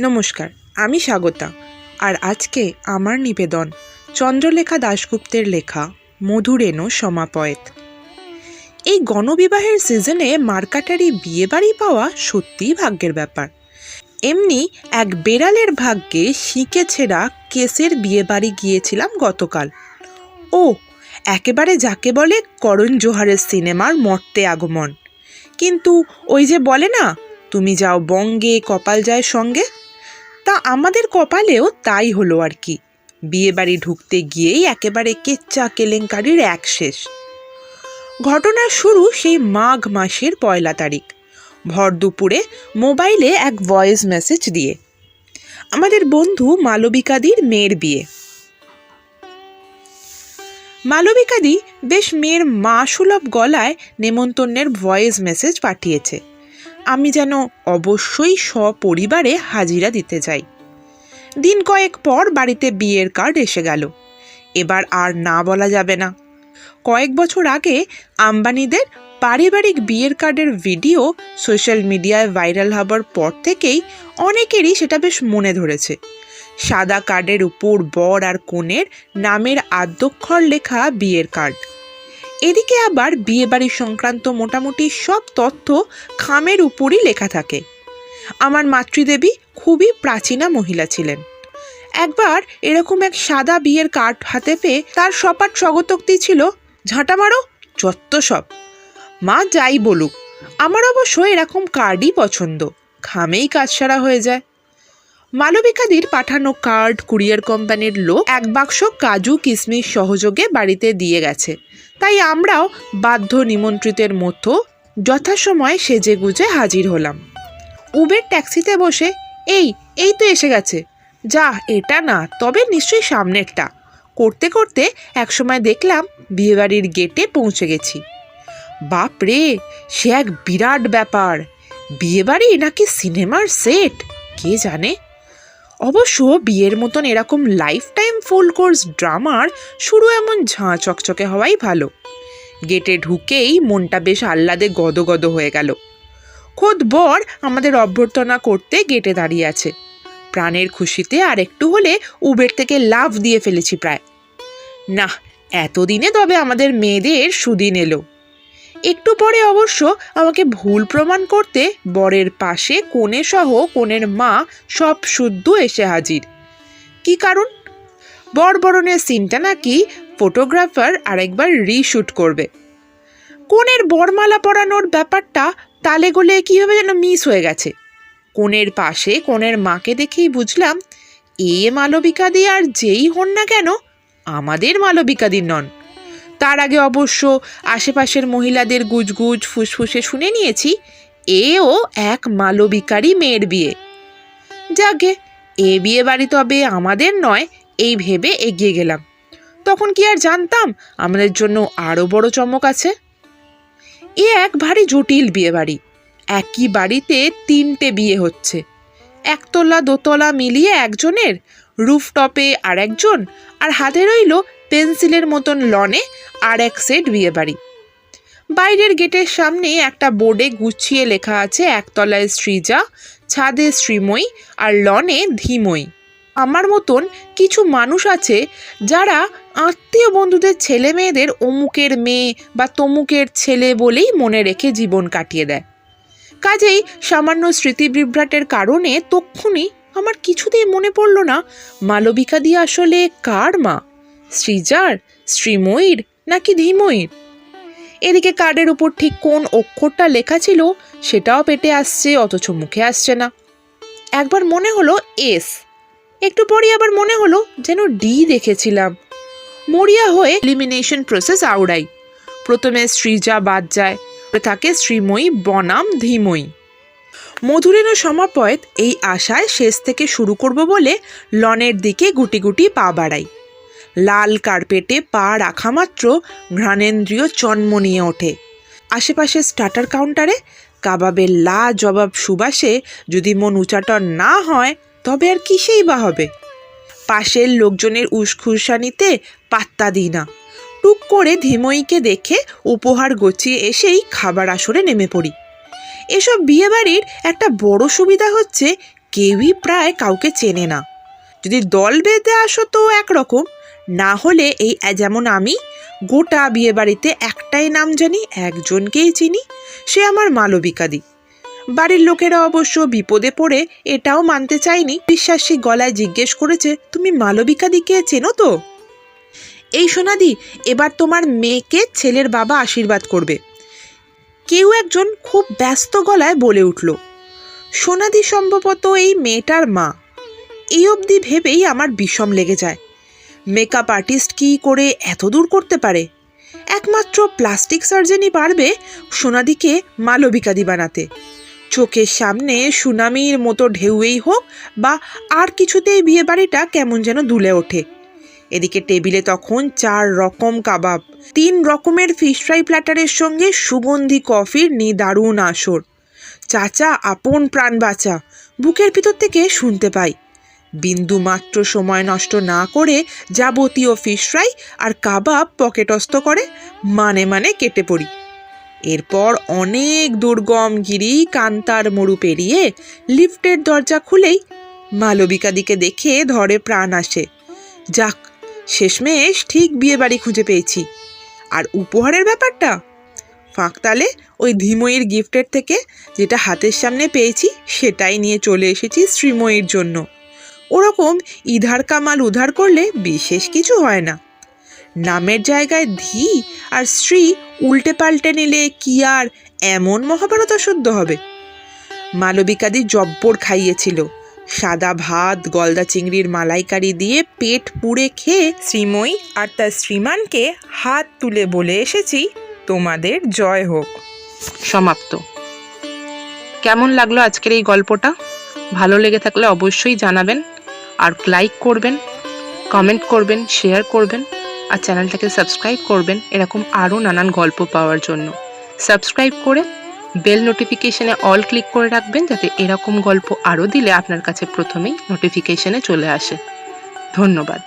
নমস্কার, আমি স্বাগতা। আর আজকে আমার নিবেদন চন্দ্রলেখা দাশগুপ্তের লেখা মধুরেণু সমাপয়েত। এই গণবিবাহের সিজনে মার্কাটারি বিয়েবাড়ি পাওয়া সত্যিই ভাগ্যের ব্যাপার। এমনি এক বেড়ালের ভাগ্যে শিঁকে ছেঁড়া কেসের বিয়েবাড়ি গিয়েছিলাম গতকাল। ও, একেবারে যাকে বলে করণ জোহারের সিনেমার মর্তে আগমন। কিন্তু ওই যে বলে না, তুমি যাও বঙ্গে কপাল যায় সঙ্গে। তা আমাদের কপালেও তাই হলো আর কি। বিয়েবাড়ি ঢুকতে গিয়েই একেবারে কেচ্চা কেলেঙ্কারির এক শেষ। ঘটনার শুরু সেই মাঘ মাসের পয়লা তারিখ। ভর দুপুরে মোবাইলে এক ভয়েস মেসেজ দিয়ে। আমাদের বন্ধু মালবিকাদির মেয়ের বিয়ে। মালবিকাদি বেশ মেয়ের মা সুলভ গলায় নেমন্তন্নের ভয়েস মেসেজ পাঠিয়েছে। আমি যেন অবশ্যই সপরিবারে হাজিরা দিতে যাই দিন কয়েক পর বাড়িতে বিয়ের কার্ড এসে গেল। এবার আর না বলা যাবে না। কয়েক বছর আগে আম্বানিদের পারিবারিক বিয়ের কার্ডের ভিডিও সোশ্যাল মিডিয়ায় ভাইরাল হবার পর থেকেই অনেকেরই সেটা বেশ মনে ধরেছে। সাদা কার্ডের উপর বর আর কনের নামের আদ্যক্ষর লেখা বিয়ের কার্ড। এদিকে আবার বিয়েবাড়ি সংক্রান্ত মোটামুটি সব তথ্য খামের উপরই লেখা থাকে। আমার মাতৃদেবী খুবই প্রাচীনা মহিলা ছিলেন। একবার এরকম এক সাদা বিয়ের কার্ড হাতে পেয়ে তার সপাট স্বগতোক্তি ছিল, ঝাঁটা মারো, যত্ত সব। মা যাই বলুক, আমার অবশ্য এরকম কার্ডই পছন্দ, খামেই কাজ সারা হয়ে যায়। মালবিকাদির পাঠানো কার্ড কুরিয়ার কোম্পানির লোক এক বাক্স কাজু কিশমিশ সহযোগে বাড়িতে দিয়ে গেছে। তাই আমরাও বাধ্য নিমন্ত্রিতের মতো যথাসময়ে সেজে গুজে হাজির হলাম। উবের ট্যাক্সিতে বসে, এই এই তো এসে গেছে। যা, এটা না, তবে নিশ্চয়ই সামনেরটা। করতে করতে একসময় দেখলাম বিয়েবাড়ির গেটে পৌঁছে গেছি। বাপ রে, সে এক বিরাট ব্যাপার। বিয়েবাড়ি নাকি সিনেমার সেট? কে জানে? অবশ্য বিয়ের মতন এরকম লাইফ ফুল কোর্স ড্রামার, শুরু এমন ঝাঁ চকচকে হওয়াই ভালো। গেটে ঢুকেই মনটা বেশ আহ্লাদে গদগদ হয়ে গেল। খোদ বর আমাদের অভ্যর্থনা করতে গেটে দাঁড়িয়ে আছে। প্রাণের খুশিতে আর একটু হলে উবের থেকে লাভ দিয়ে ফেলেছি প্রায়। না এতদিনে তবে আমাদের মেয়েদের সুদিন এলো। একটু পরে অবশ্য আমাকে ভুল প্রমাণ করতে বরের পাশে কোণে সহ কোণের মা সব শুদ্ধ এসে হাজির। কি কারণ? বরবরণের সিনটা নাকি ফটোগ্রাফার আরেকবার রিশুট করবে। কোণের বরমালা পরানোর ব্যাপারটা তালে গোলে কীভাবে যেন মিস হয়ে গেছে। কোণের পাশে কোণের মাকে দেখেই বুঝলাম, এ মালবিকাদি আর যেই হন না কেন, আমাদের মালবিকাদি নন। তার আগে অবশ্য আশেপাশের মহিলাদের গুজগুজ ফুসফুসে শুনে নিয়েছি, এও এক মালবিকারই মেয়ের বিয়ে। যাকে এ বিয়ে বাড়ি তবে আমাদের নয় এই ভেবে এগিয়ে গেলাম। তখন কি আর জানতাম আমাদের জন্য আরও বড় চমক আছে? এ এক ভারী জটিল বিয়ে বাড়ি একই বাড়িতে তিনটে বিয়ে হচ্ছে। একতলা দোতলা মিলিয়ে একজনের রুফটপে আর একজন আর হাতে রইল পেন্সিলের মতন লনে আর এক সেট বিয়ে বাড়ি বাইরের গেটের সামনে একটা বোর্ডে গুছিয়ে লেখা আছে একতলায় শ্রীজা, ছাদে শ্রীময়ী আর লনে ধীময়ী। আমার মতন কিছু মানুষ আছে যারা আত্মীয় বন্ধুদের ছেলে মেয়েদের অমুকের মেয়ে বা তমুকের ছেলে বলেই মনে রেখে জীবন কাটিয়ে দেয়। কাজেই সামান্য স্মৃতিবিভ্রাটের কারণে তক্ষুনি আমার কিছুতেই মনে পড়ল না, মালবিকা দিয়ে আসলে কার মা? শ্রীজার শ্রীময়ীর নাকি ধীময়ীর? এদিকে কার্ডের উপর ঠিক কোন অক্ষরটা লেখা ছিল সেটাও পেটে আসছে, অথচ মুখে আসছে না। একবার মনে হলো এস। একটু পরই আবার মনে হলো যেন ডি দেখেছিলাম। মরিয়া হয়ে এলিমিনেশন প্রসেস আউড়াই প্রথমে শ্রীজা বাদ যায় থাকে শ্রীময়ী, বনাম, ধীময়ী। মধুরেণ সমাপয়েত এই আশায় শেষ থেকে শুরু করব বলে লনের দিকে গুটি গুটি পা বাড়াই। লাল কার্পেটে পা রাখা মাত্র ঘ্রাণেন্দ্রিয় চন্মনিয়ে ওঠে। আশেপাশে স্টার্টার কাউন্টারে কাবাবের লা জবাব সুবাসে যদি মন উচাটন না হয় তবে আর কিসেই বা হবে? পাশের লোকজনের উসখুরসানিতে পাত্তা দিই না। টুক করে ধীময়ীকে দেখে উপহার গচিয়ে এসেই খাবার আসরে নেমে পড়ি। এসব বিয়েবাড়ির একটা বড় সুবিধা হচ্ছে কেউই প্রায় কাউকে চেনে না। যদি দল বেঁধে আসো তো একরকম, না হলে এই যেমন আমি, গোটা বিয়েবাড়িতে একটাই নাম জানি, একজনকেই চিনি, সে আমার মালবিকাদি। বাড়ির লোকেরা অবশ্য বিপদে পড়ে এটাও মানতে চায়নি। বিশ্বাসী গলায় জিজ্ঞেস করেছে, তুমি মালবিকাদিকে চেনো তো? এই সোনাদি, এবার তোমার মেয়েকে ছেলের বাবা আশীর্বাদ করবে। কেউ একজন খুব ব্যস্ত গলায় বলে উঠল, সোনাদি সম্ভবত এই মেয়েটার মা। এই অবধি ভেবেই আমার বিষম লেগে যায়। মেকআপ আর্টিস্ট কি করে এত দূর করতে পারে? একমাত্র প্লাস্টিক সার্জনই পারবে সোনাদিকে মালবিকাদি বানাতে। চোখের সামনে সুনামির মতো ঢেউয়েই হোক বা আর কিছুতেই বিয়ে বাড়িটা কেমন যেন দুলে ওঠে। এদিকে টেবিলে তখন চার রকম কাবাব, তিন রকমের ফিশ ফ্রাই প্ল্যাটারের সঙ্গে সুগন্ধি কফির নিদারুণ আসর। চাচা আপন প্রাণ বাঁচা, বুকের ভিতর থেকে শুনতে পাই। বিন্দু মাত্র সময় নষ্ট না করে যাবতীয় ফিশ ফ্রাই আর কাবাব পকেটস্থ করে মানে মানে কেটে পড়ি। এরপর অনেক দুর্গম গিরি কান্তার মরু পেরিয়ে লিফটের দরজা খুলেই মালবিকাদিকে দেখে ধরে প্রাণ আসে। যাক, শেষমেশ ঠিক বিয়ে বাড়ি খুঁজে পেয়েছি। আর উপহারের ব্যাপারটা? ফাঁকতালে ওই ধীময়ীর গিফটের থেকে যেটা হাতের সামনে পেয়েছি সেটাই নিয়ে চলে এসেছি শ্রীময়ীর জন্য। ওরকম ইধার কামাল উধার করলে বিশেষ কিছু হয় না। নামের জায়গায় ধি আর শ্রী উল্টে পাল্টে নিলে কি আর এমন মহাভারত অশুদ্ধ হবে? মালবিকাদি জব্বর খাইয়েছিল। সাদা ভাত, গলদা চিংড়ির মালাইকারি দিয়ে পেট পুড়ে খেয়ে শ্রীময়ী আর তার শ্রীমানকে হাত তুলে বলে এসেছি, তোমাদের জয় হোক। সমাপ্ত। কেমন লাগল আজকের এই গল্পটা? ভালো লেগে থাকলে অবশ্যই জানাবেন, আর লাইক করবেন কমেন্ট করবেন শেয়ার করবেন। আর চ্যানেলটাকে সাবস্ক্রাইব করবেন এরকম আরও নানান গল্প পাওয়ার জন্য। সাবস্ক্রাইব করে বেল নোটিফিকেশানে অল ক্লিক করে রাখবেন যাতে এরকম গল্প আরও দিলে আপনার কাছে প্রথমেই নোটিফিকেশানে চলে আসে। ধন্যবাদ।